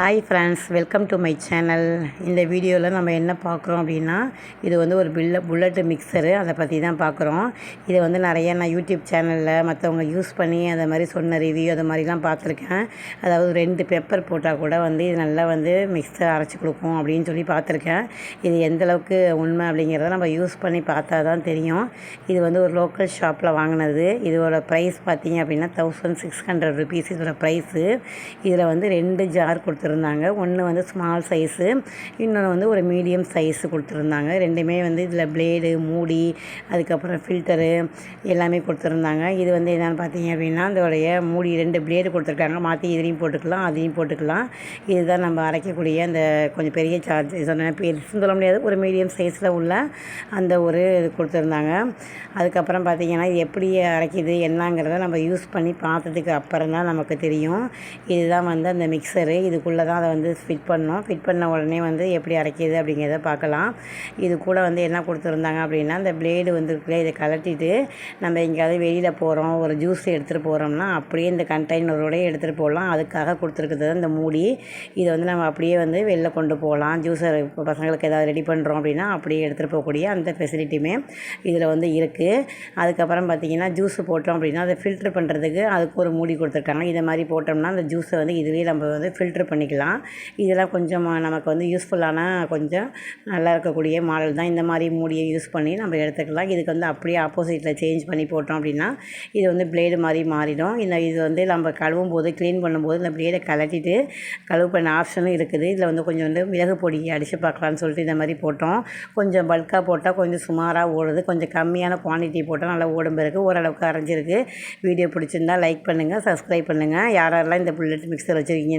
Hi friends welcome to my channel இந்த வீடியோவில் நம்ம என்ன பார்க்குறோம் அப்படின்னா இது வந்து ஒரு பில்ல புல்லட்டு மிக்சரு அதை பற்றி தான் பார்க்குறோம். இதை வந்து நிறைய நான் யூடியூப் சேனலில் மற்றவங்க யூஸ் பண்ணி அதை மாதிரி சொன்ன ரிவ்யூ அது மாதிரிலாம் பார்த்துருக்கேன். அதாவது ரெண்டு பெப்பர் போட்டால் கூட வந்து இது நல்லா வந்து மிக்சர் அரைச்சி கொடுக்கும் அப்படின்னு சொல்லி பார்த்துருக்கேன். இது எந்த அளவுக்கு உண்மை அப்படிங்கிறத நம்ம யூஸ் பண்ணி பார்த்தா தான் தெரியும். இது வந்து ஒரு லோக்கல் ஷாப்பில் வாங்கினது. இதோட ப்ரைஸ் பார்த்தீங்க அப்படின்னா தௌசண்ட் சிக்ஸ் ஹண்ட்ரட் ருபீஸ் இதோட ப்ரைஸு இதில் வந்து ரெண்டு ஜார் கொடுத்துருக்கோம் கொடுத்துருந்தாங்க. ஒன்று வந்து ஸ்மால் சைஸு இன்னொன்று வந்து ஒரு மீடியம் சைஸு கொடுத்துருந்தாங்க. ரெண்டுமே வந்து இதில் பிளேடு மூடி அதுக்கப்புறம் ஃபில்டரு எல்லாமே கொடுத்துருந்தாங்க. இது வந்து என்னென்னு பார்த்தீங்க அப்படின்னா அதோடைய மூடி ரெண்டு பிளேடு கொடுத்துருக்காங்க. மாற்றி இதையும் போட்டுக்கலாம் அதையும் போட்டுக்கலாம். இதுதான் நம்ம அரைக்கக்கூடிய அந்த கொஞ்சம் பெரிய சார்ஜ் சொன்ன பெருசுன்னு சொல்ல முடியாது. ஒரு மீடியம் சைஸில் உள்ள அந்த ஒரு இது கொடுத்துருந்தாங்க. அதுக்கப்புறம் பார்த்திங்கன்னா இது எப்படி அரைக்கிது என்னங்கிறத நம்ம யூஸ் பண்ணி பார்த்ததுக்கு அப்புறம் தான் நமக்கு தெரியும். இதுதான் வந்து அந்த மிக்சரு இதுக்குள்ளே தான் அதை வந்து ஃபிட் பண்ணோம் ஃபிட் பண்ண உடனே வந்து எப்படி அரைக்கிது அப்படிங்கிறத பார்க்கலாம். இது கூட வந்து என்ன கொடுத்துருந்தாங்க அப்படின்னா அந்த பிளேடு வந்து இருக்குல்ல இதை கலட்டிட்டு நம்ம எங்கேயாவது வெளியில் போகிறோம் ஒரு ஜூஸ் எடுத்துகிட்டு போகிறோம்னா அப்படியே இந்த கண்டெய்னரோடய எடுத்துகிட்டு போகலாம். அதுக்காக கொடுத்துருக்குறது இந்த மூடி. இதை வந்து நம்ம அப்படியே வந்து வெளில கொண்டு போகலாம். ஜூஸர் இப்போ பசங்களுக்கு ஏதாவது ரெடி பண்ணுறோம் அப்படின்னா அப்படியே எடுத்துகிட்டு போகக்கூடிய அந்த ஃபெசிலிட்டியுமே இதில் வந்து இருக்குது அதுக்கப்புறம் பார்த்திங்கன்னா ஜூஸ் போட்டோம் அப்படின்னா அதை ஃபில்ட்ரு பண்ணுறதுக்கு அதுக்கு ஒரு மூடி கொடுத்துருக்காங்க. இதை மாதிரி போட்டோம்னா அந்த ஜூஸை வந்து இதுவே நம்ம வந்து ஃபில்ட்ரு பண்ணிக்கலாம். இதெல்லாம் கொஞ்சம் நமக்கு வந்து யூஸ்ஃபுல்லான கொஞ்சம் நல்லா இருக்கக்கூடிய மாடல் தான். இந்த மாதிரி மூடியை யூஸ் பண்ணி நம்ம எடுத்துக்கலாம். இதுக்கு வந்து அப்படியே ஆப்போசிட்டில் சேஞ்ச் பண்ணி போட்டோம் அப்படின்னா இது வந்து பிளேடு மாதிரி மாறிடும். இந்த இது வந்து நம்ம கழுவும் போது க்ளீன் பண்ணும்போது இந்த பிளேடை கலட்டிட்டு கழுவு பண்ண ஆப்ஷனும் இருக்குது. இதில் வந்து கொஞ்சம் வந்து மிளகு பொடி அடித்து பார்க்கலான்னு சொல்லிட்டு இந்த மாதிரி போட்டோம். கொஞ்சம் பல்காக போட்டால் கொஞ்சம் சுமாராக ஓடுது. கொஞ்சம் கம்மியான குவான்டிட்டி போட்டால் நல்லா ஓடும் பிறகு ஓரளவுக்கு அரைஞ்சிருக்கு. வீடியோ பிடிச்சிருந்தா லைக் பண்ணுங்கள் சப்ஸ்கிரைப் பண்ணுங்கள் யாரெல்லாம் இந்த புல்லட் மிக்சர் வச்சுருக்கீங்க